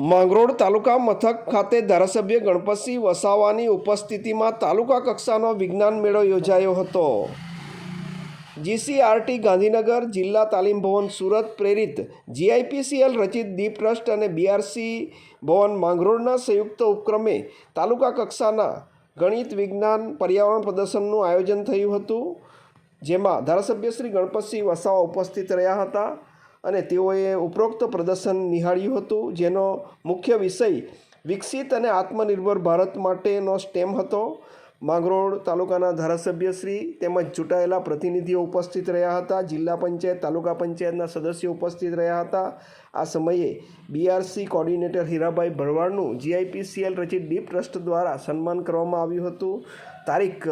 માંગરોળ તાલુકા મથક ખાતે ધારાસભ્ય ગણપતસિંહ વસાવાની ઉપસ્થિતિમાં તાલુકા કક્ષાનો વિજ્ઞાન મેળો યોજાયો હતો. જીસીઆરટી ગાંધીનગર જિલ્લા તાલીમ ભવન સુરત પ્રેરિત જીઆઈપીસીએલ રચિત દીપ ટ્રસ્ટ અને બીઆરસી ભવન માંગરોળના સંયુક્ત ઉપક્રમે તાલુકા કક્ષાના ગણિત, વિજ્ઞાન, પર્યાવરણ પ્રદર્શનનું આયોજન થયું હતું, જેમાં ધારાસભ્ય શ્રી ગણપતસિંહ વસાવા ઉપસ્થિત રહ્યા હતા. અને તેઓએ ઉપરોક્ત પ્રદર્શન નિહાળ્યું હતું, જેનો મુખ્ય વિષય વિકસિત અને આત્મનિર્ભર ભારત માટેનો સ્ટેમ હતો. માંગરોળ તાલુકાના ધારાસભ્યશ્રી તેમજ ચૂંટાયેલા પ્રતિનિધિઓ ઉપસ્થિત રહ્યા હતા. જિલ્લા પંચાયત, તાલુકા પંચાયતના સદસ્યો ઉપસ્થિત રહ્યા હતા. આ સમયે બીઆરસી કોર્ડિનેટર હીરાભાઈ ભરવાડનું જીઆઈપીસીએલ રચિત ડીપ ટ્રસ્ટ દ્વારા સન્માન કરવામાં આવ્યું હતું. તારીખ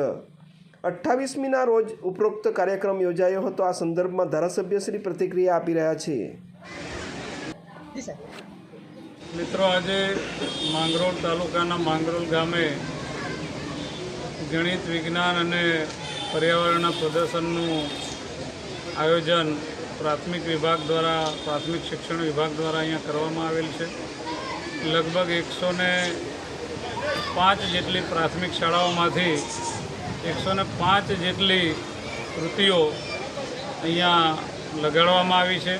અઠ્ઠાવીસમીના રોજ ઉપરોક્ત કાર્યક્રમ યોજાયો હતો. આ સંદર્ભમાં ધારાસભ્યશ્રી પ્રતિક્રિયા આપી રહ્યા છે. મિત્રો, આજે માંગરોળ તાલુકાના માંગરોળ ગામે ગણિત વિજ્ઞાન અને પર્યાવરણના પ્રદર્શનનું આયોજન પ્રાથમિક વિભાગ દ્વારા, પ્રાથમિક શિક્ષણ વિભાગ દ્વારા અહીંયા કરવામાં આવેલ છે. લગભગ એકસો પાંચ જેટલી પ્રાથમિક શાળાઓમાંથી એકસો ને પાંચ જેટલી કૃતિઓ અહીંયા લગાડવામાં આવી છે.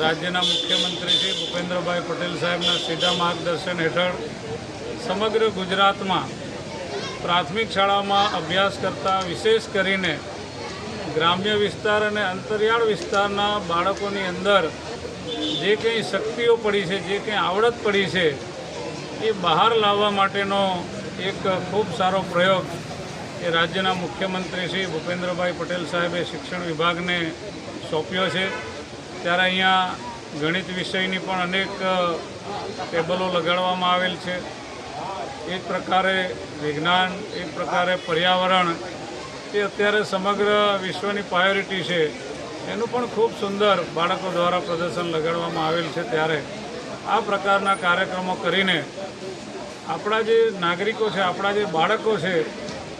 રાજ્યના મુખ્યમંત્રી શ્રી ભૂપેન્દ્રભાઈ પટેલ સાહેબના સીધા માર્ગદર્શન હેઠળ સમગ્ર ગુજરાતમાં પ્રાથમિક શાળામાં અભ્યાસ કરતા, વિશેષ કરીને ગ્રામ્ય વિસ્તાર અને અંતરિયાળ વિસ્તારના બાળકોની અંદર જે કંઈ શક્તિઓ પડી છે, જે કંઈ આવડત પડી છે, એ બહાર લાવવા માટેનો એક ખૂબ સારો પ્રયોગ એ રાજ્યના મુખ્યમંત્રી શ્રી ભૂપેન્દ્રભાઈ પટેલ સાહેબે શિક્ષણ વિભાગને સોંપ્યો છે. ત્યારે અહીંયા ગણિત વિષયની પણ અનેક ટેબલો લગાડવામાં આવેલ છે. એક પ્રકારે વિજ્ઞાન, એક પ્રકારે પર્યાવરણ, એ અત્યારે સમગ્ર વિશ્વની પ્રાયોરિટી છે. એનું પણ ખૂબ સુંદર બાળકો દ્વારા પ્રદર્શન લગાડવામાં આવેલ છે ત્યારે. આ પ્રકારના કાર્યક્રમો કરીને આપણા જે નાગરિકો છે, આપણા જે બાળકો છે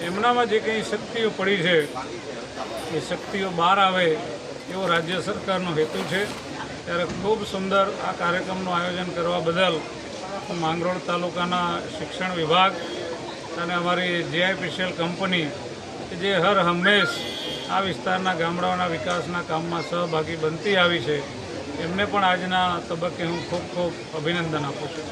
એમનામાં જે કંઈ શક્તિઓ પડી છે, એ શક્તિઓ બહાર આવે એવો રાજ્ય સરકારનો હેતુ છે. ત્યારે ખૂબ સુંદર આ કાર્યક્રમનું આયોજન કરવા બદલ માંગરોળ તાલુકાના શિક્ષણ વિભાગ અને અમારી જીઆઈપીસીએલ કંપની જે હર હંમેશ આ વિસ્તારના ગામડાઓના વિકાસના કામમાં સહભાગી બનતી આવી છે. એમને પણ આજના તબક્કે હું ખૂબ ખૂબ અભિનંદન આપું છું.